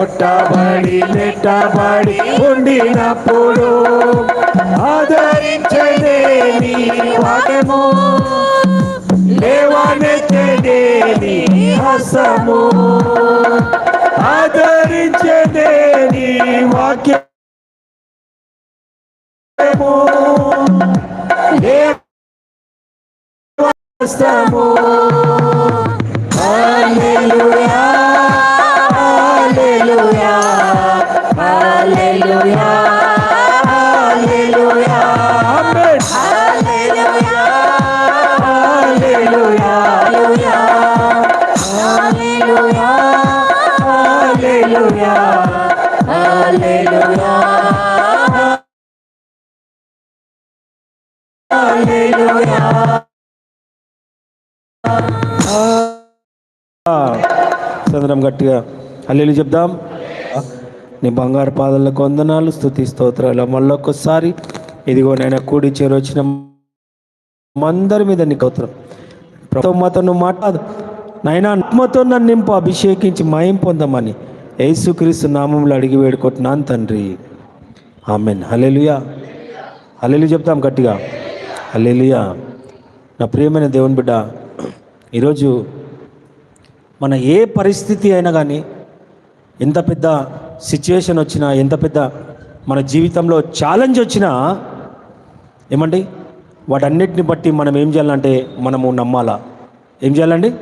కొట్టబడి నెట్టబడి ఉండినప్పుడు ఆదరించదే నీ వాక్యము. హసము నీ ఆదరించదే వాక్యము. హస్తము హల్లెలూయా చంద్రం గట్టిగా. అల్లెలు చెప్దాం. నీ బంగారు పాదాలకు వందనాలు స్థుతి స్తోత్రాలు. మళ్ళొక్కసారి ఇదిగో నేను కూడి చేరొచ్చిన మందరి మీద నీకు అవసరం మాతో నువ్వు మాట్లాడు. నాయన ఆత్మతో నన్ను నింపు అభిషేకించి మయం పొందమని యేసుక్రీస్తు నామంలో అడిగి వేడుకుంటున్నాను తండ్రి. ఆమెన్. హలెలుయా హలెలు చెప్తాం గట్టిగా. హలెలుయా నా ప్రియమైన దేవుని బిడ్డ ఈరోజు మన ఏ పరిస్థితి అయినా కానీ ఎంత పెద్ద సిచ్యువేషన్ వచ్చినా ఎంత పెద్ద మన జీవితంలో ఛాలెంజ్ వచ్చినా ఏమండి? వాటన్నిటిని బట్టి మనం ఏం చేయాలంటే మనము నమ్మాలా. ఏం చేయాలండి?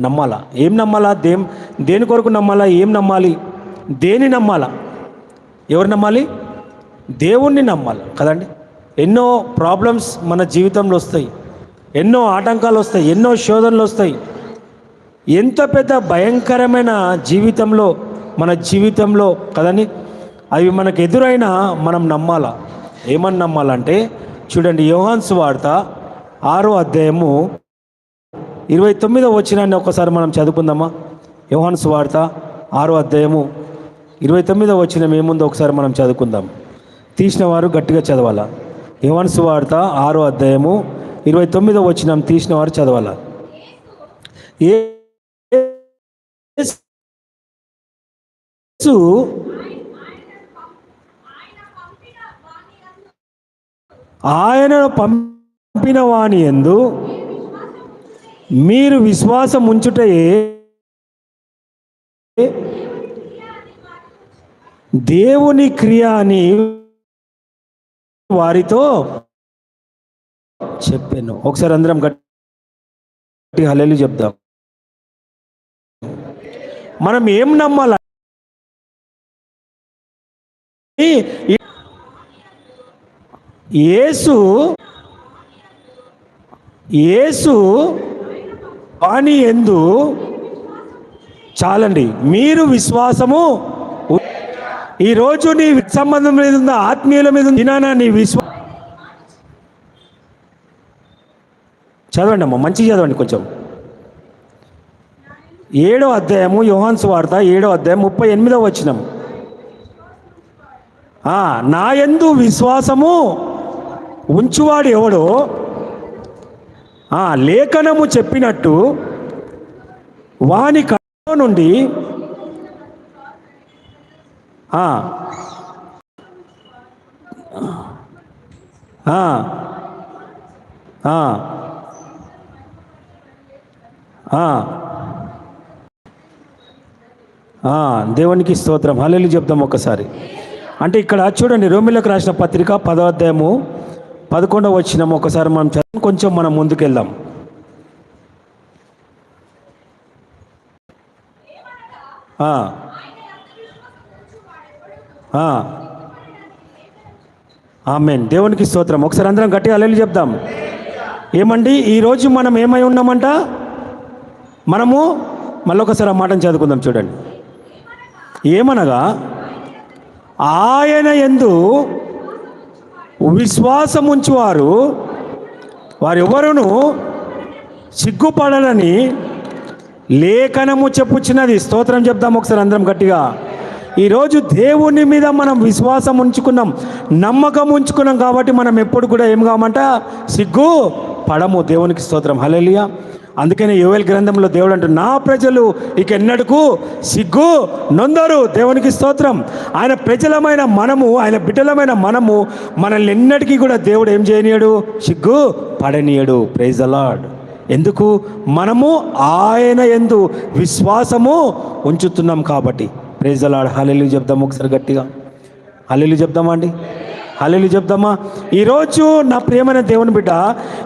నమ్మాలా. ఏం నమ్మాలా? దేం దేని కొరకు నమ్మాలా? ఏం నమ్మాలి? దేని నమ్మాలా? ఎవరు నమ్మాలి? దేవుణ్ణి నమ్మాలి. కదండి? ఎన్నో ప్రాబ్లమ్స్ మన జీవితంలో వస్తాయి. ఎన్నో ఆటంకాలు వస్తాయి. ఎన్నో శోధనలు వస్తాయి. ఎంత పెద్ద భయంకరమైన జీవితంలో మన జీవితంలో కదండి? అవి మనకు ఎదురైనా మనం నమ్మాలా? ఏమని నమ్మాలంటే చూడండి యోహాన్స్ వార్త ఆరో అధ్యాయము ఇరవై తొమ్మిదో వచ్చినాన్ని ఒకసారి మనం చదువుకుందామా? యోహాన్స్ వార్త ఆరో అధ్యాయము ఇరవై తొమ్మిదో వచ్చిన ఏముందో ఒకసారి మనం చదువుకుందాం. తీసిన వారు గట్టిగా చదవాలా? యువన్స్ వార్త ఆరో అధ్యాయము ఇరవై తొమ్మిదో వచ్చిన తీసిన వారు చదవాలా? ఏ యేసు ఆయనను పంపిన వాణి ఎందు మీరు విశ్వాసం ఉంచుటయే దేవుని క్రియ అని వారితో చెప్పాను. ఒకసారి అందరం గట్టి హలెలు చెప్దాం. మనం ఏం నమ్మాలి? యేసు యేసు వాణి ఎందు చాలండి. మీరు విశ్వాసము ఈరోజు నీ సంబంధం మీద ఉందా ఆత్మీయుల మీద ఉందా నీ విశ్వా చదవండి అమ్మా మంచిగా చదవండి కొంచెం. ఏడో అధ్యాయము యోహాన్స్ వార్త ఏడో అధ్యాయం ముప్పై ఎనిమిదో వచ్చినం నా యందు విశ్వాసము ఉంచువాడు ఎవడో? ఆ, లేఖనము చెప్పినట్టు వాని కళ్ళ నుండి దేవునికి స్తోత్రం. హల్లెలు చెప్దాం ఒక్కసారి. అంటే ఇక్కడ చూడండి రోమిలకు రాసిన పత్రిక పదో అధ్యాయము పదకొండవ వచ్చిన ఒకసారి మనం చదువు కొంచెం మనం ముందుకెళ్దాం. ఆ. ఆమెన్. దేవునికి స్తోత్రం. ఒకసారి అందరం గట్టిగా అల్లెలు చెప్దాం. ఏమండి ఈరోజు మనం ఏమై ఉన్నామంట? మనము మళ్ళొకసారి ఆ మాటను చదువుకుందాం చూడండి. ఏమనగా? ఆయన ఎందు విశ్వాసం ఉంచువారు వారెవరును సిగ్గుపడాలని లేఖనము చెప్పుచ్చినది స్తోత్రం చెప్దాం ఒకసారి అందరం గట్టిగా. ఈరోజు దేవుని మీద మనం విశ్వాసం ఉంచుకున్నాం నమ్మకం ఉంచుకున్నాం కాబట్టి మనం ఎప్పుడు కూడా ఏం కామంట? సిగ్గు పడము దేవునికి స్తోత్రం. హలేలియా అందుకనే యోవేల్ గ్రంథంలో దేవుడు అంటు నా ప్రజలు ఇక ఎన్నడకు సిగ్గు నొందరు. దేవునికి స్తోత్రం. ఆయన ప్రజలమైన మనము ఆయన బిడ్డలమైన మనము మనల్ని ఎన్నటికీ కూడా దేవుడు ఏం చేయనీయడు? సిగ్గు పడనీయడు. ప్రైజ్ అలాడ్ ఎందుకు? మనము ఆయన ఎందు విశ్వాసము ఉంచుతున్నాం కాబట్టి. ప్రైజ్ అలాడ్ హల్లెలూయా చెప్దాం ఒకసారి గట్టిగా. హల్లెలూయా చెప్దామా హలీలు హల్లెలూయా చెప్దామా? ఈరోజు నా ప్రియమైన దేవుని బిడ్డ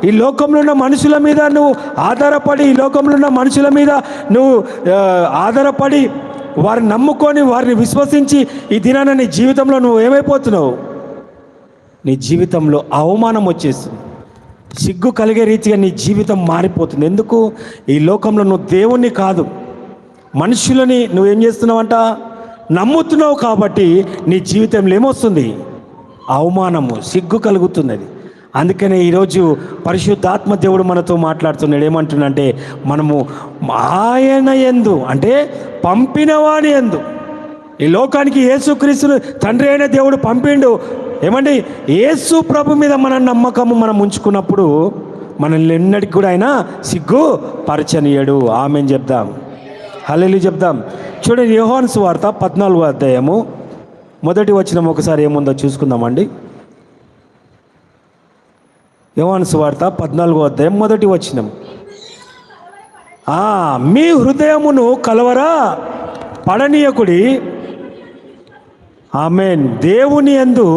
ఈ లోకంలో ఉన్న మనుషుల మీద నువ్వు ఆధారపడి ఈ లోకంలో ఉన్న మనుషుల మీద నువ్వు ఆధారపడి వారిని నమ్ముకొని వారిని విశ్వసించి ఈ దినాన నీ జీవితంలో నువ్వు ఏమైపోతున్నావు? నీ జీవితంలో అవమానం వచ్చేస్తుంది. సిగ్గు కలిగే రీతిగా నీ జీవితం మారిపోతుంది. ఎందుకు? ఈ లోకంలో నువ్వు దేవుణ్ణి కాదు. మనుషులని నువ్వేం చేస్తున్నావంట? నమ్ముతున్నావు కాబట్టి నీ జీవితంలో ఏమొస్తుంది? అవమానము సిగ్గు కలుగుతుంది అది అందుకనే ఈరోజు పరిశుద్ధాత్మ దేవుడు మనతో మాట్లాడుతున్నాడు. ఏమంటున్నంటే మనము ఆయన ఎందు అంటే పంపినవాని ఎందు ఈ లోకానికి యేసుక్రీస్తును తండ్రి అయిన దేవుడు పంపిండు. ఏమండి? యేసు ప్రభు మీద మన నమ్మకము మనం ఉంచుకున్నప్పుడు మనల్ని ఎన్నటికి కూడా ఆయన సిగ్గు పరచనీయడు ఆమెను చెప్దాం. హల్లెలు చెప్దాం. చూడండి యోహాన్స్ వార్త పద్నాలుగో అధ్యాయము. మొదటి వచనం ఒకసారి ఏముందో చూసుకుందామండి. యోహాను సువార్త పద్నాలుగో అధ్యాయం మొదటి వచనం. మీ హృదయమును కలవరా పడనీయకుడి. ఆమె దేవుని ఎందు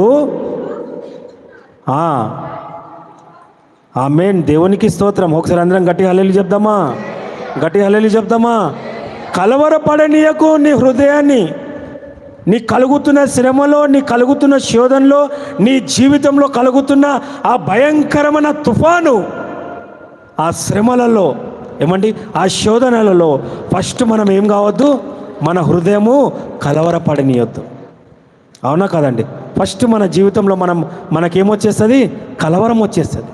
ఆమెన్. దేవునికి స్తోత్రం. ఒకసారి అందరం గట్టి హల్లెలు చెప్దామా? గట్టి హల్లెలు చెప్దామా? కలవరపడనీయకు నీ హృదయాన్ని. నీ కలుగుతున్న శ్రమలో నీ కలుగుతున్న శోధనలో నీ జీవితంలో కలుగుతున్న ఆ భయంకరమైన తుఫాను ఆ శ్రమలలో ఏమండి? ఆ శోధనలలో ఫస్ట్ మనం ఏం కావద్దు? మన హృదయము కలవరపడనీయొద్దు. అవునా కదండి? ఫస్ట్ మన జీవితంలో మనం మనకేమొచ్చేస్తుంది? కలవరం వచ్చేస్తుంది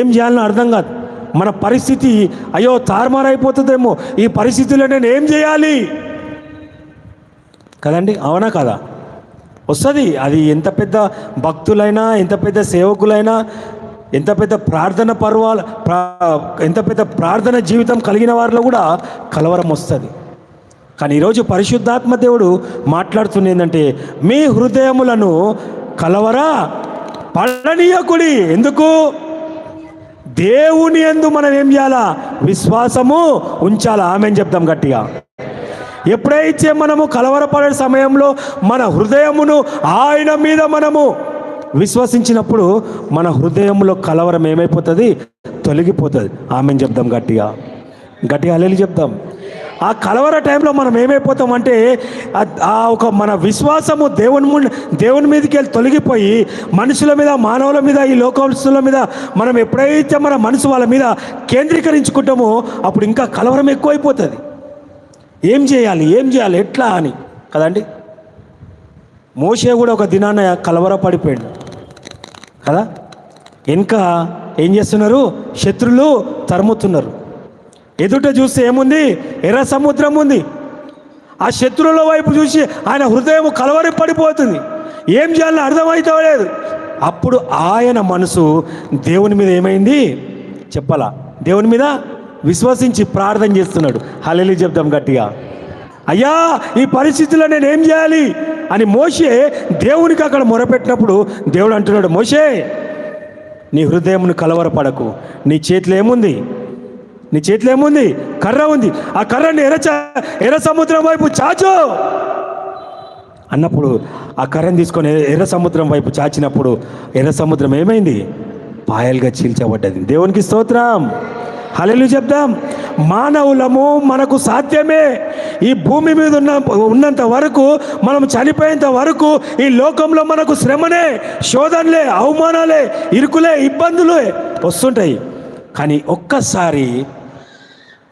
ఏం చేయాలని అర్థం కాదు. మన పరిస్థితి అయ్యో తారుమారైపోతుందేమో. ఈ పరిస్థితిలో నేను ఏం చేయాలి? కదండి? అవునా కదా? వస్తుంది. అది ఎంత పెద్ద భక్తులైనా ఎంత పెద్ద సేవకులైనా ఎంత పెద్ద ప్రార్థన పర్వాల ప్రా- ఎంత పెద్ద ప్రార్థన జీవితం కలిగిన వారిలో కూడా కలవరం వస్తుంది. కానీ ఈరోజు పరిశుద్ధాత్మ దేవుడు మాట్లాడుతుంది ఏంటంటే మీ హృదయములను కలవరా? పడనీయకుడి. ఎందుకు? దేవుని ఎందు మనం ఏం చేయాలా? విశ్వాసము ఉంచాలా? ఆమె చెప్దాం గట్టిగా. ఎప్పుడైతే మనము కలవరపడే సమయంలో మన హృదయమును ఆయన మీద మనము విశ్వసించినప్పుడు మన హృదయంలో కలవరం ఏమైపోతుంది? తొలగిపోతుంది. ఆమెను చెప్దాం గట్టిగా? గట్టిగా అల్లెలు చెప్దాం. ఆ కలవర టైంలో మనం ఏమైపోతాం అంటే ఆ- ఆ ఒక మన విశ్వాసము దేవుని ముందు దేవుని మీదకి వెళ్ళి తొలగిపోయి మనుషుల మీద మానవుల మీద ఈ లోకస్తుల మీద మనం ఎప్పుడైతే మన మనసు వాళ్ళ మీద కేంద్రీకరించుకుంటామో అప్పుడు ఇంకా కలవరం ఎక్కువైపోతుంది. ఏం చేయాలి? ఏం చేయాలి? ఎట్లా అని. కదండి? మోషే కూడా ఒక దినాన కలవరపడిపోయాడు. కదా? ఇంకా ఏం చేస్తున్నారు? శత్రులు తరుముతున్నారు. ఎదుట చూస్తే ఏముంది? ఎర్ర సముద్రం ఉంది. ఆ శత్రువుల వైపు చూసి ఆయన హృదయం కలవరి పడిపోతుంది ఏం చేయాలని అర్థమవుతా లేదు. అప్పుడు ఆయన మనసు దేవుని మీద ఏమైంది? చెప్పాలా? దేవుని మీద విశ్వసించి ప్రార్థన చేస్తున్నాడు. హల్లెలూయా చెప్దాం గట్టిగా. అయ్యా ఈ పరిస్థితిలో నేను ఏం చేయాలి? అని మోషే దేవునికి అక్కడ మొరపెట్టినప్పుడు దేవుడు అంటున్నాడు మోషే నీ హృదయంను కలవరపడకు. నీ చేతిలో ఏముంది? నీ చేతిలో ఏముంది? కర్ర ఉంది. ఆ కర్రని ఎర్ర ఎర్ర సముద్రం వైపు చాచు. అన్నప్పుడు ఆ కర్రని తీసుకొని ఎర్ర సముద్రం వైపు చాచినప్పుడు ఎర్ర సముద్రం ఏమైంది? పాయలుగా చీల్చబడ్డది. దేవునికి స్తోత్రం. హలెలు చెప్దాం. మానవులము మనకు సాధ్యమే. ఈ భూమి మీద ఉన్న ఉన్నంత వరకు మనం చనిపోయేంత వరకు ఈ లోకంలో మనకు శ్రమనే శోధనలే అవమానాలే ఇరుకులే ఇబ్బందులే వస్తుంటాయి. కానీ ఒక్కసారి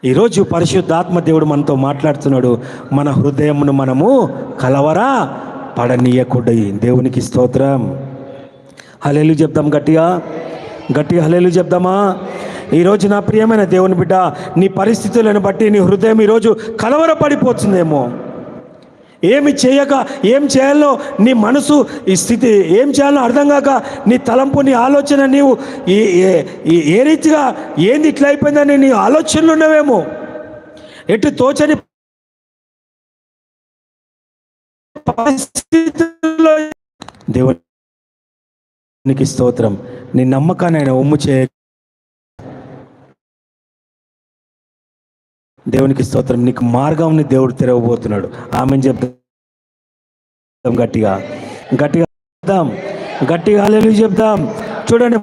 ఈరోజు పరిశుద్ధాత్మ దేవుడు మనతో మాట్లాడుతున్నాడు. మన హృదయమును మనము కలవరా పడనీయకుడి దేవునికి స్తోత్రం. హలేలు చెప్దాం గట్టిగా. గట్టిగా హలేలు చెప్దామా? ఈరోజు నా ప్రియమైన దేవుని బిడ్డ నీ పరిస్థితులను బట్టి నీ హృదయం ఈరోజు కలవరపడిపోతుందేమో. ఏమి చేయక ఏం చేయాలో నీ మనసు ఈ స్థితి ఏం చేయాలో అర్థం కాక నీ తలంపు నీ ఆలోచన నీవు ఈ- ఏ- ఈ- రీతిగా ఏంది ఇట్లా అయిపోయిందని నీ ఆలోచనలు ఉన్నవేమో. ఎటు తోచని పరిస్థితుల్లో దేవునికి స్తోత్రం. నీ నమ్మకాన్ని ఆయన ఒమ్ము చేయ దేవునికి స్తోత్రం. నీకు మార్గంని దేవుడు తెరవబోతున్నాడు. ఆమె చెప్తాం గట్టిగా? గట్టిగా చెప్తాం. గట్టిగా హల్లెలూయా చెప్తాం. చూడండి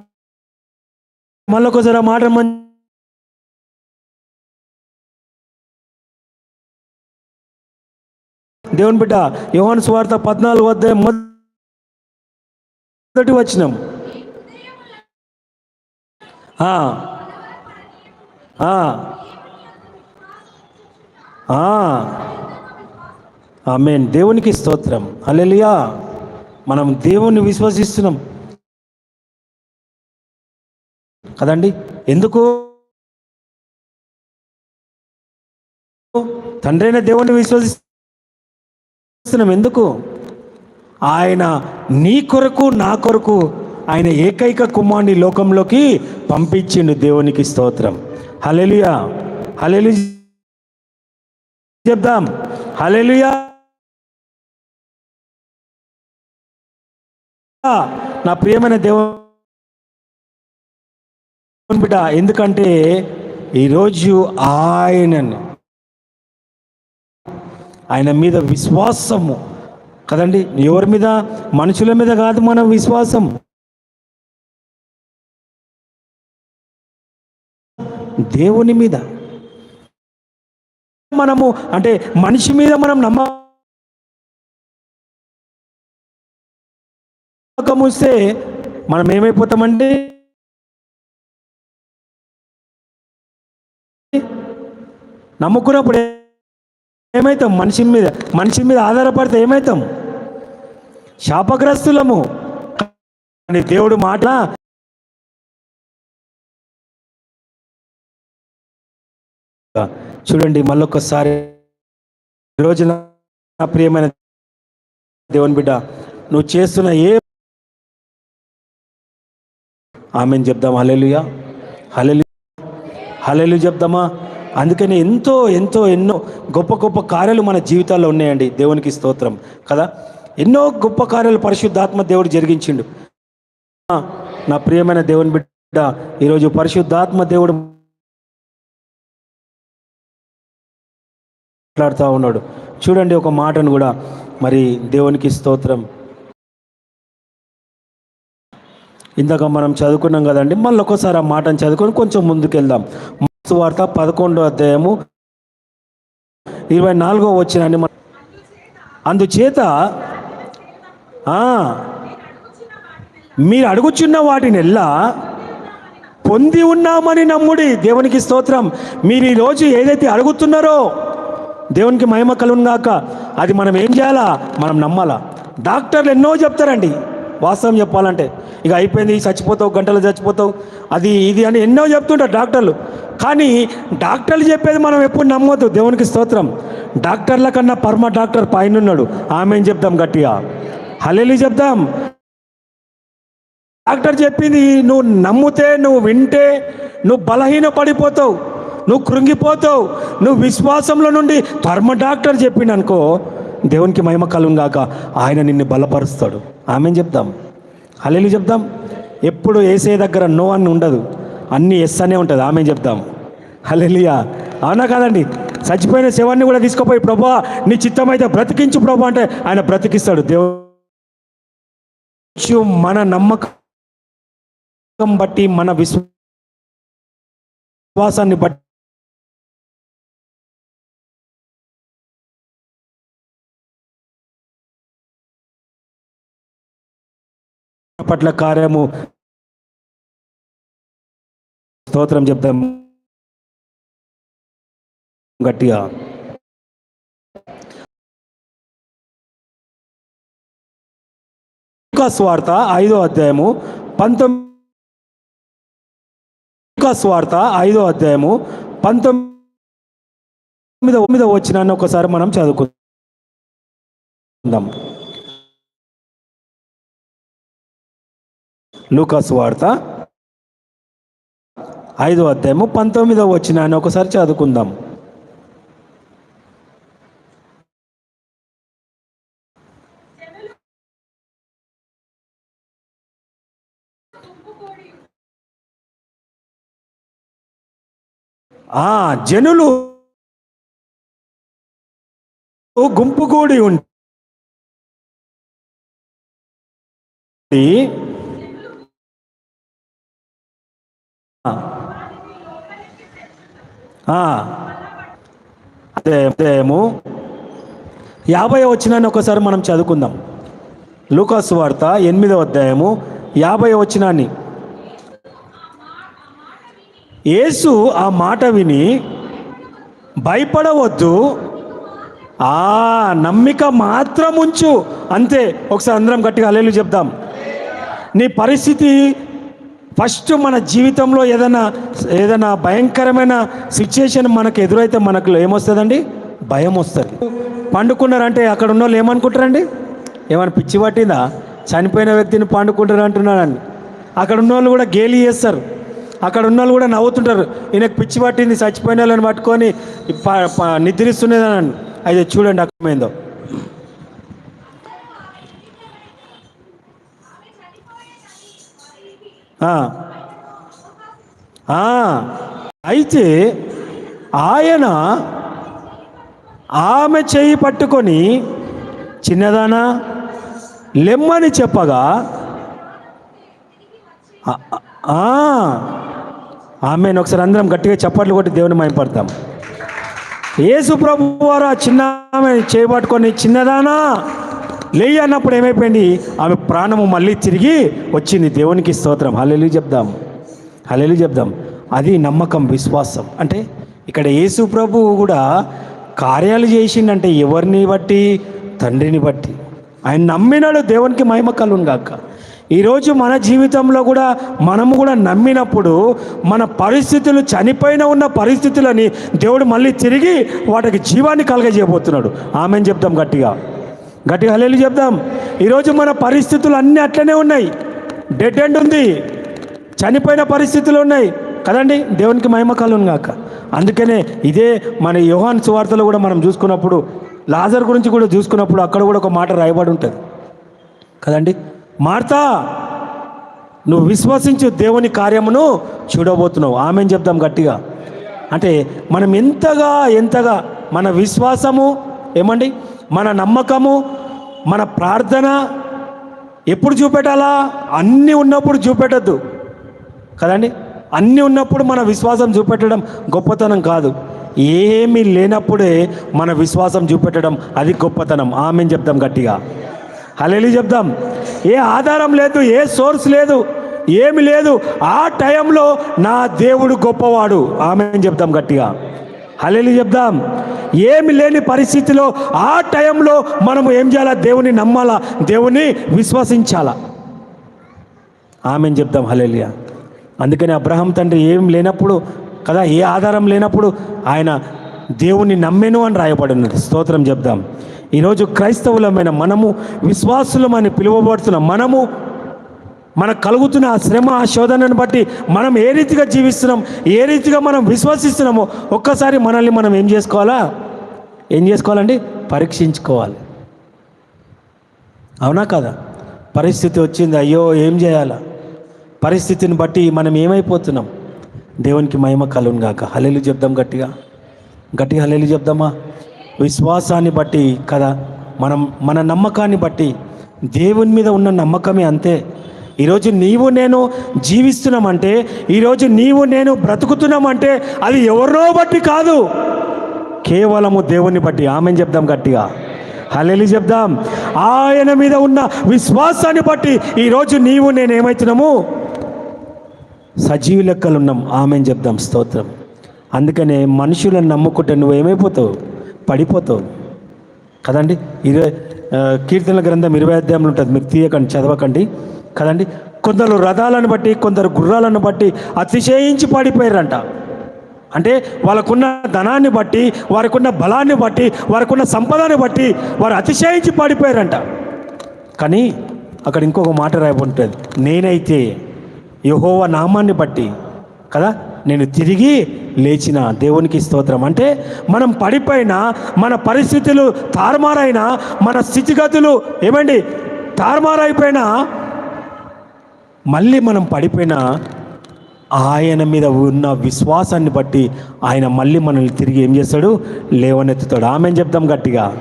మళ్ళొకసారి ఆ మాట దేవుని బిడ్డ యోహాను స్వార్థ పద్నాలుగు వద్ద మొదటి వచ్చినాం ఆమెన్. దేవునికి స్తోత్రం. అలెలియా మనం దేవుణ్ణి విశ్వసిస్తున్నాం. కదండి? ఎందుకు? తండ్రైన దేవుణ్ణి విశ్వసిస్తున్నాం. ఎందుకు? ఆయన నీ కొరకు నా కొరకు ఆయన ఏకైక కుమారుని లోకంలోకి పంపించిండు దేవునికి స్తోత్రం. Hallelujah hallelujah. చెప్దాం. హలెలుయా నా ప్రియమైన దేవుని బిడ్డ ఎందుకంటే ఈరోజు ఆయనను ఆయన మీద విశ్వాసము కదండి. ఎవరి మీద? మనుషుల మీద కాదు మన విశ్వాసం. దేవుని మీద. మనము అంటే మనిషి మీద మనం నమ్మకం వస్తే మనం ఏమైపోతామండి? నమ్ముకున్నప్పుడు ఏమవుతాం మనిషి మీద మనిషి మీద ఆధారపడితే ఏమవుతాం శాపగ్రస్తులము. కానీ దేవుడు మాట చూడండి మళ్ళొకసారి రోజున నా ప్రియమైన దేవుని బిడ్డ నువ్వు చేస్తున్న ఏ ఆమెను చెప్దాం హలెలుయా హలెలు హలెలు చెప్దామా? అందుకని ఎంతో ఎంతో ఎన్నో గొప్ప గొప్ప కార్యాలు మన జీవితాల్లో ఉన్నాయండి. దేవునికి స్తోత్రం. కదా? ఎన్నో గొప్ప కార్యాలు పరిశుద్ధాత్మ దేవుడు జరిగించిండు. ఆ, నా ప్రియమైన దేవుని బిడ్డ ఈరోజు పరిశుద్ధాత్మ దేవుడు మాట్లాడుతూ ఉన్నాడు. చూడండి ఒక మాటను కూడా. మరి దేవునికి స్తోత్రం. ఇందాక మనం చదువుకున్నాం కదండి మళ్ళీ ఒక్కసారి ఆ మాటను చదువుకొని కొంచెం ముందుకెళ్దాం. మత్తు వార్త పదకొండో అధ్యాయము ఇరవై నాలుగో వచ్చినండి మన అందుచేత మీరు అడుగుచున్న వాటిని ఎలా పొంది ఉన్నామని నమ్ముడి దేవునికి స్తోత్రం. మీరు ఈరోజు ఏదైతే అడుగుతున్నారో దేవునికి మహిమ కలుగును గాక. అది మనం ఏం చేయాలా? మనం నమ్మాలా. డాక్టర్లు ఎన్నో చెప్తారండి. వాస్తవం చెప్పాలంటే. ఇక అయిపోయింది చచ్చిపోతావు గంటలు చచ్చిపోతావు. అది ఇది అని ఎన్నో చెప్తుంటారు డాక్టర్లు. కానీ డాక్టర్లు చెప్పేది మనం ఎప్పుడు నమ్మొద్దు. దేవునికి స్తోత్రం. డాక్టర్ల కన్నా పరమ డాక్టర్ పైన ఉన్నాడు ఆమె చెప్దాం గట్టిగా? హలేలి చెప్దాం. డాక్టర్ చెప్పింది నువ్వు నమ్మితే నువ్వు వింటే నువ్వు బలహీన పడిపోతావు నువ్వు కృంగిపోతావు. నువ్వు విశ్వాసంలో నుండి ధర్మ డాక్టర్ చెప్పిండు అనుకో దేవునికి మహిమ కలుగాక ఆయన నిన్ను బలపరుస్తాడు. ఆమె చెప్దాం? హలేలి చెప్దాం? ఎప్పుడు ఏసే దగ్గర నో అని ఉండదు. అన్నీ ఎస్ అనే ఉంటుంది. ఆమె చెప్దాం? హలేలియా అవునా కాదండి. చచ్చిపోయిన శవాన్ని కూడా తీసుకుపోయి ప్రభా నీ చిత్తం అయితే బ్రతికించు ప్రభా అంటే ఆయన బ్రతికిస్తాడు. దేవుడు మన నమ్మకం బట్టి మన విశ్వాసాన్ని బట్టి పట్ల కార్యము స్తోత్రం చెప్తాం గట్టిగా. లూకా స్వార్త ఐదో అధ్యాయము పంతొమ్మిది లూకా స్వార్త ఐదో అధ్యాయము పంతొమ్మిది తొమ్మిదో వచ్చినాన్ని ఒకసారి మనం చదువుకుందాం. లూకాస్ వార్త ఐదో అధ్యాయము పంతొమ్మిదవ వచ్చిన అని ఒకసారి చదువుకుందాం. ఆ జనులు గుంపు కూడి ఉండి ఆ, అదే అదేము యాభై వచ్చినాన్ని ఒకసారి మనం చదువుకుందాం. లూకాసు వార్త ఎనిమిదవ అధ్యాయము యాభై వచ్చినాన్ని. యేసు ఆ మాట విని భయపడవద్దు. ఆ నమ్మిక మాత్రం ఉంచు అంతే ఒకసారి అందరం గట్టిగా అల్లెలు చెప్దాం. నీ పరిస్థితి ఫస్ట్ మన జీవితంలో ఏదైనా ఏదైనా భయంకరమైన సిచ్యుయేషన్ మనకు ఎదురైతే మనకు ఏమొస్తుందండి? భయం వస్తుంది. పండుకున్నారంటే అక్కడ ఉన్న వాళ్ళు ఏమనుకుంటారండి? ఏమైనా పిచ్చి పట్టిందా? చనిపోయిన వ్యక్తిని పండుకుంటారు అంటున్నారని అక్కడ ఉన్న వాళ్ళు కూడా గేలి చేస్తారు. అక్కడ ఉన్న వాళ్ళు కూడా నవ్వుతుంటారు. ఈయనకు పిచ్చి పట్టింది చచ్చిపోయిన వాళ్ళని పట్టుకొని ప- అయితే చూడండి అక్కమైందో ఆ. ఆ, అయితే ఆయన ఆమె చేయి పట్టుకొని చిన్నదానా? లెమ్మని చెప్పగా ఆమెను ఒకసారి అందరం గట్టిగా చప్పట్లు కొట్టి దేవుని మైపడతాం యేసు ప్రభు వారు ఆ చిన్న ఆమె చేపట్టుకొని చిన్నదానా లేయి అన్నప్పుడు ఏమైపోయింది? ఆమె ప్రాణము మళ్ళీ తిరిగి వచ్చింది. దేవునికి స్తోత్రం. హల్లెలూయా చెప్దాం. హల్లెలూయా చెప్దాం. అది నమ్మకం విశ్వాసం. అంటే ఇక్కడ యేసు ప్రభువు కూడా కార్యాలు చేసిండంటే ఎవరిని బట్టి? తండ్రిని బట్టి. ఆయన నమ్మినాడు. దేవునికి మహిమ కలుగును గాక. ఈరోజు మన జీవితంలో కూడా మనము కూడా నమ్మినప్పుడు మన పరిస్థితులు చనిపోయిన ఉన్న పరిస్థితులని దేవుడు మళ్ళీ తిరిగి వాటికి జీవాన్ని కలగజేయబోతున్నాడు. ఆమెను చెప్దాం గట్టిగా. గట్టిగా హలేలు చెప్దాం. ఈరోజు మన పరిస్థితులు అన్నీ అట్లనే ఉన్నాయి. డెడ్ ఎండ్ ఉంది. చనిపోయిన పరిస్థితులు ఉన్నాయి. కదండి? దేవునికి మహిమ కలుగును గాక. అందుకనే ఇదే మన యోహాన్ సువార్తలో కూడా మనం చూసుకున్నప్పుడు లాజర్ గురించి కూడా చూసుకున్నప్పుడు అక్కడ కూడా ఒక మాట రాయబడి ఉంటుంది. కదండి? మార్తా నువ్వు విశ్వసించు దేవుని కార్యమును చూడబోతున్నావు. ఆమె చెప్దాం గట్టిగా? అంటే మనం ఎంతగా ఎంతగా మన విశ్వాసము ఏమండి? మన నమ్మకము మన ప్రార్థన ఎప్పుడు చూపెట్టాలా? అన్నీ ఉన్నప్పుడు చూపెట్టద్దు. కదండి? అన్నీ ఉన్నప్పుడు మన విశ్వాసం చూపెట్టడం గొప్పతనం కాదు. ఏమీ లేనప్పుడే మన విశ్వాసం చూపెట్టడం అది గొప్పతనం. ఆమె చెప్దాం గట్టిగా. హలేలి చెప్దాం. ఏ ఆధారం లేదు ఏ సోర్స్ లేదు ఏమి లేదు. ఆ టైంలో నా దేవుడు గొప్పవాడు. ఆమె చెప్దాం గట్టిగా. హలేలి చెప్దాం. ఏమి లేని పరిస్థితిలో ఆ టైంలో మనము ఏం చేయాలా? దేవుని నమ్మాలా? దేవుని విశ్వసించాలా? ఆమెను చెప్దాం? హలేలియా అందుకని అబ్రహం తండ్రి ఏం లేనప్పుడు కదా ఏ ఆధారం లేనప్పుడు ఆయన దేవుని నమ్మెను అని రాయబడి ఉన్నది స్తోత్రం చెప్దాం. ఈరోజు క్రైస్తవులమైన మనము విశ్వాసులమని పిలువబడుతున్న మనము మనకు కలుగుతున్న ఆ శ్రమ ఆ శోధనను బట్టి మనం ఏ రీతిగా జీవిస్తున్నాం ఏ రీతిగా మనం విశ్వసిస్తున్నామో ఒక్కసారి మనల్ని మనం ఏం చేసుకోవాలా? ఏం చేసుకోవాలండి? పరీక్షించుకోవాలి. అవునా కదా? పరిస్థితి వచ్చింది అయ్యో ఏం చేయాలా? పరిస్థితిని బట్టి మనం ఏమైపోతున్నాం? దేవునికి మహిమ కలును గాక. హలేలు చెప్దాం గట్టిగా. గట్టిగా హలేలు చెప్దామా? విశ్వాసాన్ని బట్టి కదా? మనం మన నమ్మకాన్ని బట్టి దేవుని మీద ఉన్న నమ్మకమే అంతే. ఈరోజు నీవు నేను జీవిస్తున్నామంటే ఈరోజు నీవు నేను బ్రతుకుతున్నామంటే అది ఎవరినో బట్టి కాదు. కేవలము దేవుని బట్టి. ఆమె చెప్దాం గట్టిగా? హల్లెలు చెప్దాం. ఆయన మీద ఉన్న విశ్వాసాన్ని బట్టి ఈరోజు నీవు నేను ఏమవుతున్నాము సజీవ లెక్కలు ఉన్నాం. చెప్దాం? స్తోత్రం. అందుకనే మనుషులను నమ్ముకుంటే నువ్వు ఏమైపోతావు పడిపోతావు. కదండి? ఇరవై కీర్తన కీర్తనల గ్రంథం ఇరవై అధ్యాయంలో ఉంటుంది. మీరు తీయకండి చదవకండి. కదండి? కొందరు రథాలను బట్టి కొందరు గుర్రాలను బట్టి అతిశయించి పాడిపోయారంట. అంటే వాళ్ళకున్న ధనాన్ని బట్టి వారికున్న బలాన్ని బట్టి వారికున్న సంపదని బట్టి వారు అతిశయించి పాడిపోయారంట. కానీ అక్కడ ఇంకొక మాట రాయబడి నేనైతే యహోవ నామాన్ని బట్టి కదా? నేను తిరిగి లేచిన దేవునికి స్తోత్రం. అంటే మనం పడిపోయిన మన పరిస్థితులు తారుమారైనా మన స్థితిగతులు ఏమండి? తారుమారైపోయినా మళ్ళీ మనం పడిపోయినా ఆయన మీద ఉన్న విశ్వాసాన్ని బట్టి ఆయన మళ్ళీ మనల్ని తిరిగి ఏం చేస్తాడు? లేవనెత్తుతాడు. ఆమె చెప్దాం గట్టిగా?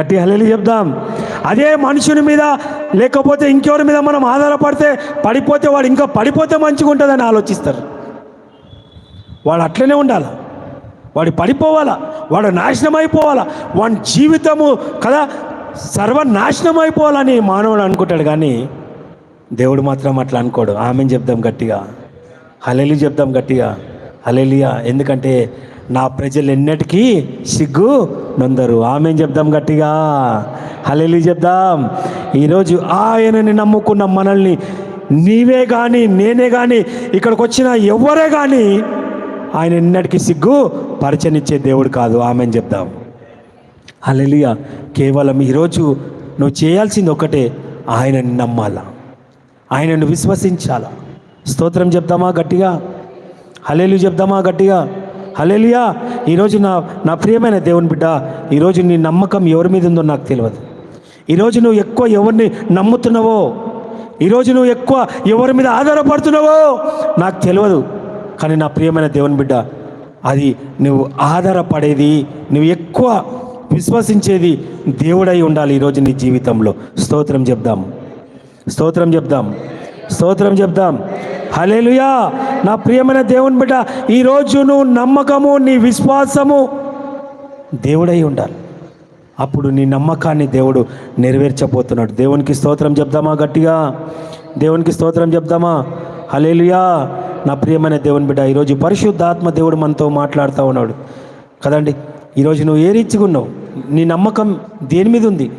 గట్టి హలేలు చెప్దాం. అదే మనుషుని మీద లేకపోతే ఇంకెవరి మీద మనం ఆధారపడితే పడిపోతే వాడు ఇంకా పడిపోతే మంచిగా ఉంటుందని ఆలోచిస్తారు. వాడు అట్లనే ఉండాలి? వాడు పడిపోవాలా? వాడు నాశనం అయిపోవాలా? వాడి జీవితము కదా సర్వనాశనం అయిపోవాలని మానవుడు అనుకుంటాడు కానీ దేవుడు మాత్రం అట్లా అనుకోడు. ఆమెను చెప్దాం గట్టిగా? హలెలి చెప్దాం గట్టిగా? హలెలియా ఎందుకంటే నా ప్రజలు ఎన్నటికీ సిగ్గు నొందరు. ఆమె చెప్దాం గట్టిగా? హలెలి చెప్దాం. ఈరోజు ఆయనని నమ్ముకున్న మనల్ని నీవే కానీ నేనే కానీ ఇక్కడికి వచ్చిన ఎవరే కానీ ఆయన ఎన్నటికీ సిగ్గు పరిచనిచ్చే దేవుడు కాదు. ఆమె చెప్దాం? హలేలియా కేవలం ఈరోజు నువ్వు చేయాల్సింది ఒకటే ఆయనని నమ్మాలా? ఆయనను విశ్వసించాలా. స్తోత్రం చెప్దామా గట్టిగా? హలేలు చెప్దామా గట్టిగా? హలేలుయా ఈరోజు నా నా ప్రియమైన దేవుని బిడ్డ ఈరోజు నీ నమ్మకం ఎవరి మీద ఉందో నాకు తెలియదు. ఈరోజు నువ్వు ఎక్కువ ఎవరిని నమ్ముతున్నావో ఈరోజు నువ్వు ఎక్కువ ఎవరి మీద ఆధారపడుతున్నావో నాకు తెలియదు. కానీ నా ప్రియమైన దేవుని బిడ్డ అది నువ్వు ఆధారపడేది నువ్వు ఎక్కువ విశ్వసించేది దేవుడై ఉండాలి ఈరోజు నీ జీవితంలో. స్తోత్రం చెప్దాము. స్తోత్రం చెప్దాం. స్తోత్రం చెప్దాం. హలేలుయా నా ప్రియమైన దేవుని బిడ్డ ఈరోజు నువ్వు నమ్మకము నీ విశ్వాసము దేవుడై ఉండాలి. అప్పుడు నీ నమ్మకాన్ని దేవుడు నెరవేర్చబోతున్నాడు. దేవునికి స్తోత్రం చెప్దామా గట్టిగా? దేవునికి స్తోత్రం చెప్దామా? హలేలుయా నా ప్రియమైన దేవుని బిడ్డ ఈరోజు పరిశుద్ధాత్మ దేవుడు మనతో మాట్లాడుతూ ఉన్నాడు. కదండి ఈరోజు నువ్వు ఏ రీతిగా ఉన్నావు? నీ నమ్మకం దేని మీద ఉంది?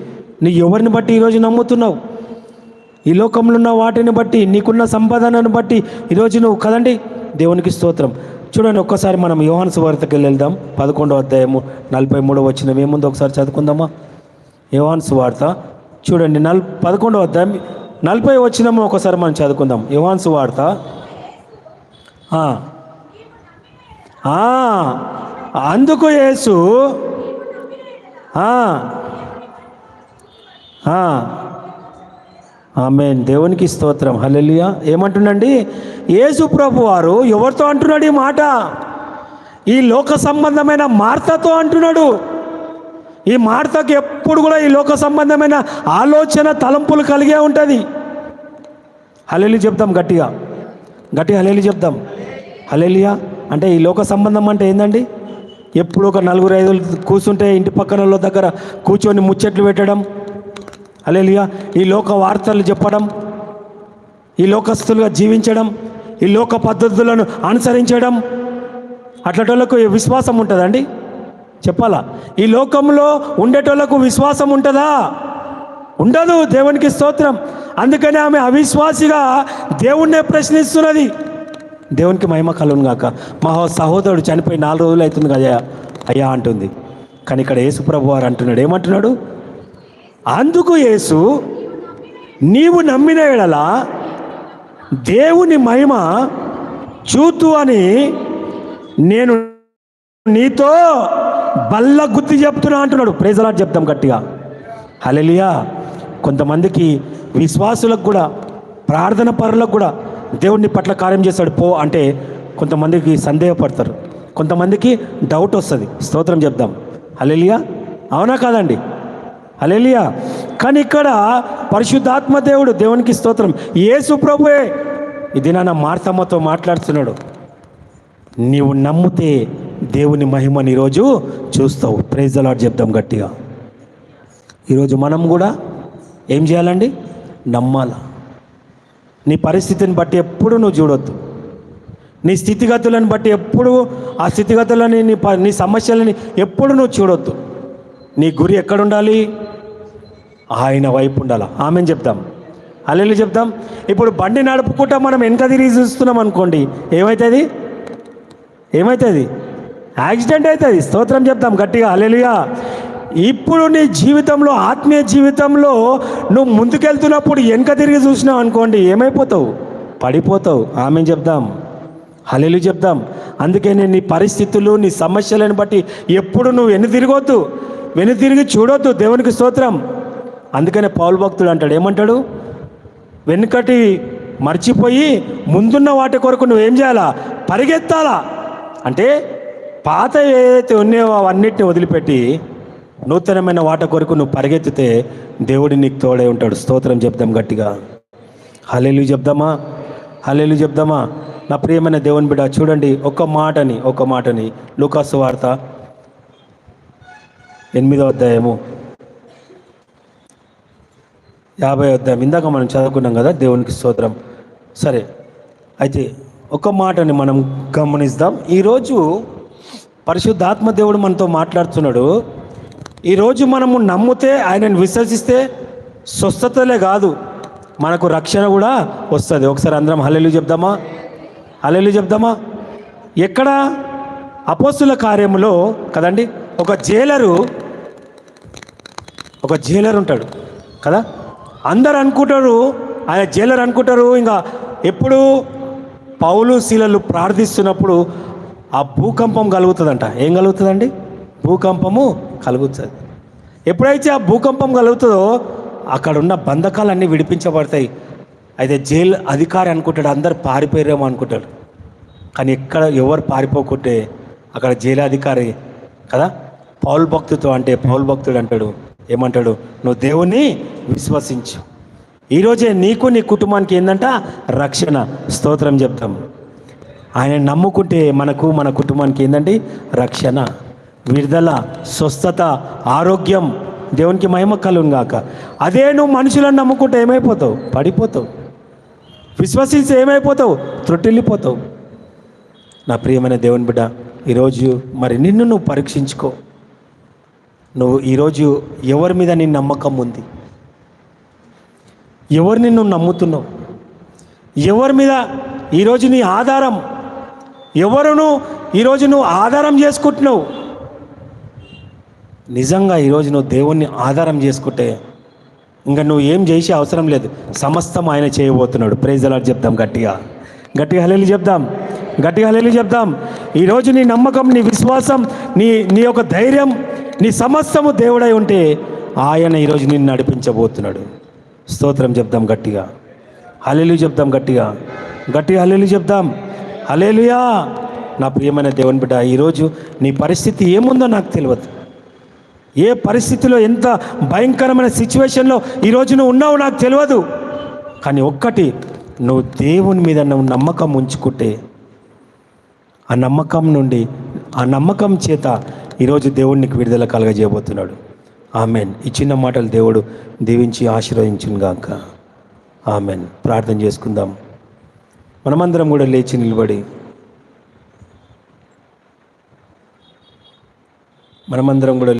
నీ ఎవరిని బట్టి ఈరోజు నమ్ముతున్నావు? ఈ లోకంలో ఉన్న వాటిని బట్టి నీకున్న సంపాదనను బట్టి ఈరోజు నువ్వు కదండి? దేవునికి స్తోత్రం. చూడండి ఒక్కసారి మనం యోహాను సువార్తకి వెళ్దాం. పదకొండవ అధ్యాయము నలభై మూడవ వచ్చిన ఏముందో? ఒకసారి చదువుకుందామా? యోహాను సువార్త. చూడండి నల్ పదకొండవ అధ్యాయం నలభై వచ్చినము ఒకసారి మనం చదువుకుందాం. యోహాను సువార్త. అందుకు యేసు ఆమె దేవునికి స్తోత్రం. హలెలియా ఏమంటుండండి? యేసు ప్రభు వారు ఎవరితో అంటున్నాడు ఈ మాట? ఈ లోక సంబంధమైన మార్తతో అంటున్నాడు. ఈ మార్తకు ఎప్పుడు కూడా ఈ లోక సంబంధమైన ఆలోచన తలంపులు కలిగే ఉంటుంది. హలేలి చెప్దాం గట్టిగా. గట్టిగా హలేలి చెప్దాం. హలేలియా అంటే ఈ లోక సంబంధం అంటే ఏందండి? ఎప్పుడు ఒక నలుగురు ఐదు కూర్చుంటే ఇంటి పక్కన వాళ్ళ దగ్గర కూర్చొని ముచ్చట్లు పెట్టడం అలేలియా ఈ లోక వార్తలు చెప్పడం ఈ లోకస్తులుగా జీవించడం ఈ లోక పద్ధతులను అనుసరించడం అట్లాటోళ్ళకు విశ్వాసం ఉంటుందండి చెప్పాలా? ఈ లోకంలో ఉండేటోళ్ళకు విశ్వాసం ఉంటుందా? ఉండదు దేవునికి స్తోత్రం. అందుకనే ఆమె అవిశ్వాసిగా దేవుణ్ణే ప్రశ్నిస్తున్నది. దేవునికి మహిమ కలుగును గాక. మా సహోదరుడు చనిపోయి నాలుగు రోజులు అవుతుంది కదా అయ్యా అంటుంది. కానీ ఇక్కడ యేసుప్రభు వారు అంటున్నాడు. ఏమంటున్నాడు? అందుకు యేసు నీవు నమ్మిన ఎడల దేవుని మహిమ చూతు అని నేను నీతో బల్ల గుత్తి చెప్తున్నా అంటున్నాడు. ప్రేజలాట్ చెప్తాం గట్టిగా. హలెలియా కొంతమందికి విశ్వాసులకు కూడా ప్రార్థన పరులకు కూడా దేవుడిని పట్ల కార్యం చేస్తాడు. పో అంటే కొంతమందికి సందేహపడతారు. కొంతమందికి డౌట్ వస్తుంది. స్తోత్రం చెప్దాం. హలెలియా అవునా కాదండి? అలెలియా కానీ ఇక్కడ పరిశుద్ధాత్మ దేవుడు దేవునికి స్తోత్రం. యేసు ప్రభువే ఇది నాన్న మార్తమ్మతో మాట్లాడుతున్నాడు. నీవు నమ్మితే దేవుని మహిమని ఈరోజు చూస్తావు. ప్రైజ్ అలాట్ చెప్దాం గట్టిగా. ఈరోజు మనం కూడా ఏం చేయాలండి? నమ్మాల. నీ పరిస్థితిని బట్టి ఎప్పుడు నువ్వు చూడొద్దు. నీ స్థితిగతులను బట్టి ఎప్పుడు ఆ స్థితిగతులని నీ ప నీ సమస్యలని ఎప్పుడు నువ్వు చూడొద్దు. నీ గురి ఎక్కడుండాలి? ఆయన వైపు ఉండాలి. ఆమెను చెప్దాం? అల్లెలు చెప్దాం? ఇప్పుడు బండి నడుపుకుంటా మనం వెనక తిరిగి చూస్తున్నాం అనుకోండి ఏమవుతుంది ఏమవుతుంది యాక్సిడెంట్ అవుతుంది. స్తోత్రం చెప్తాం గట్టిగా అల్లెలుగా ఇప్పుడు నీ జీవితంలో ఆత్మీయ జీవితంలో నువ్వు ముందుకెళ్తున్నప్పుడు వెనక తిరిగి చూసినావు అనుకోండి ఏమైపోతావు? పడిపోతావు. ఆమె చెప్దాం? హలేలు చెప్దాం. అందుకే నేను నీ పరిస్థితులు నీ సమస్యలను బట్టి ఎప్పుడు నువ్వు వెను తిరగొద్దు. వెను తిరిగి చూడొద్దు. దేవునికి స్తోత్రం. అందుకనే పౌలు భక్తుడు అంటాడు ఏమంటాడు? వెనుకటి మర్చిపోయి ముందున్న వాటి కొరకు నువ్వేం చేయాలా? పరిగెత్తాలా? అంటే పాత ఏదైతే ఉన్నాయో అవన్నిటిని వదిలిపెట్టి నూతనమైన వాట కొరకు నువ్వు పరిగెత్తితే దేవుడి నీకు తోడై ఉంటాడు. స్తోత్రం చెప్దాం గట్టిగా. హలేలు చెప్దామా? హలేలు చెప్దామా? నా ప్రియమైన దేవుని బిడ్డ చూడండి ఒక మాటని ఒక మాటని లూకాసు వార్త ఎనిమిదో అధ్యాయము యాభై అధ్యాయం. ఇందాక మనం చదువుకున్నాం కదా దేవునికి స్తోత్రం. సరే అయితే ఒక మాటని మనం గమనిస్తాం ఈరోజు పరిశుద్ధాత్మ దేవుడు మనతో మాట్లాడుతున్నాడు. ఈరోజు మనము నమ్మితే ఆయనను విశ్వసిస్తే స్వస్థతలే కాదు మనకు రక్షణ కూడా వస్తుంది. ఒకసారి అందరం హల్లెలు చెప్దామా? హల్లెలు చెప్దామా? ఎక్కడ? అపోస్తుల కార్యములో కదండి ఒక జైలరు ఒక జైలర్ ఉంటాడు కదా? అందరు అనుకుంటారు ఆయన జైలర్ అనుకుంటారు ఇంకా ఎప్పుడు పౌలు శీలలు ప్రార్థిస్తున్నప్పుడు ఆ భూకంపం కలుగుతుందంట. ఏం కలుగుతుందండి? భూకంపము కలుగుతుంది. ఎప్పుడైతే ఆ భూకంపం కలుగుతుందో అక్కడ ఉన్న బంధకాలన్నీ విడిపించబడతాయి. అయితే జైలు అధికారి అనుకుంటాడు అందరు పారిపోయారేమో అనుకుంటాడు. కానీ ఎక్కడ ఎవరు పారిపోకుంటే అక్కడ జైలు అధికారి కదా? పౌల్ భక్తుతో అంటే పౌల్ భక్తుడు అంటాడు ఏమంటాడు? నువ్వు దేవుణ్ణి విశ్వసించు. ఈరోజే నీకు నీ కుటుంబానికి ఏంటంట రక్షణ. స్తోత్రం చెప్తాం ఆయన నమ్ముకుంటే మనకు మన కుటుంబానికి ఏంటండి రక్షణ విడుదల స్వస్థత ఆరోగ్యం దేవునికి మహిమ కలుగాక అదే నువ్వు మనుషులను నమ్ముకుంటే ఏమైపోతావు? పడిపోతావు. విశ్వసించి ఏమైపోతావు? త్రొట్టిల్లిపోతావు నా ప్రియమైన దేవుని బిడ్డ ఈరోజు మరి నిన్ను నువ్వు పరీక్షించుకో. నువ్వు ఈరోజు ఎవరి మీద నీ నమ్మకం ఉంది? ఎవరిని నువ్వు నమ్ముతున్నావు? ఎవరి మీద ఈరోజు నీ ఆధారం? ఎవరును ఈరోజు నువ్వు ఆధారం చేసుకుంటున్నావు? నిజంగా ఈరోజు నువ్వు దేవుణ్ణి ఆధారం చేసుకుంటే ఇంకా నువ్వు ఏం చేసే అవసరం లేదు. సమస్తం ఆయన చేయబోతున్నాడు. ప్రైజ్ చెప్దాం గట్టిగా. గట్టిగా హలేలు చెప్దాం. గట్టిగా హలేలు చెప్దాం. ఈరోజు నీ నమ్మకం నీ విశ్వాసం నీ నీ యొక్క ధైర్యం నీ సమస్తము దేవుడై ఉంటే ఆయన ఈరోజు నిన్ను నడిపించబోతున్నాడు. స్తోత్రం చెప్దాం గట్టిగా. హలేలు చెప్దాం గట్టిగా. గట్టిగా హలేలు చెప్దాం. హలేలుయా నా ప్రియమైన దేవుని బిడ్డ ఈరోజు నీ పరిస్థితి ఏముందో నాకు తెలియదు. ఏ పరిస్థితిలో ఎంత భయంకరమైన సిచ్యువేషన్లో ఈరోజు నువ్వు ఉన్నావు నాకు తెలియదు. కానీ ఒక్కటి నువ్వు దేవుని మీద నువ్వు నమ్మకం ఉంచుకుంటే ఆ నమ్మకం నుండి ఆ నమ్మకం చేత ఈరోజు దేవుడికి విడుదల కలగజేయబోతున్నాడు ఆమెన్. ఈ చిన్న మాటలు దేవుడు దీవించి ఆశీర్వదించుగాక ఆమెన్. ప్రార్థన చేసుకుందాం. మనమందరం కూడా లేచి నిలబడి మనమందరం కూడా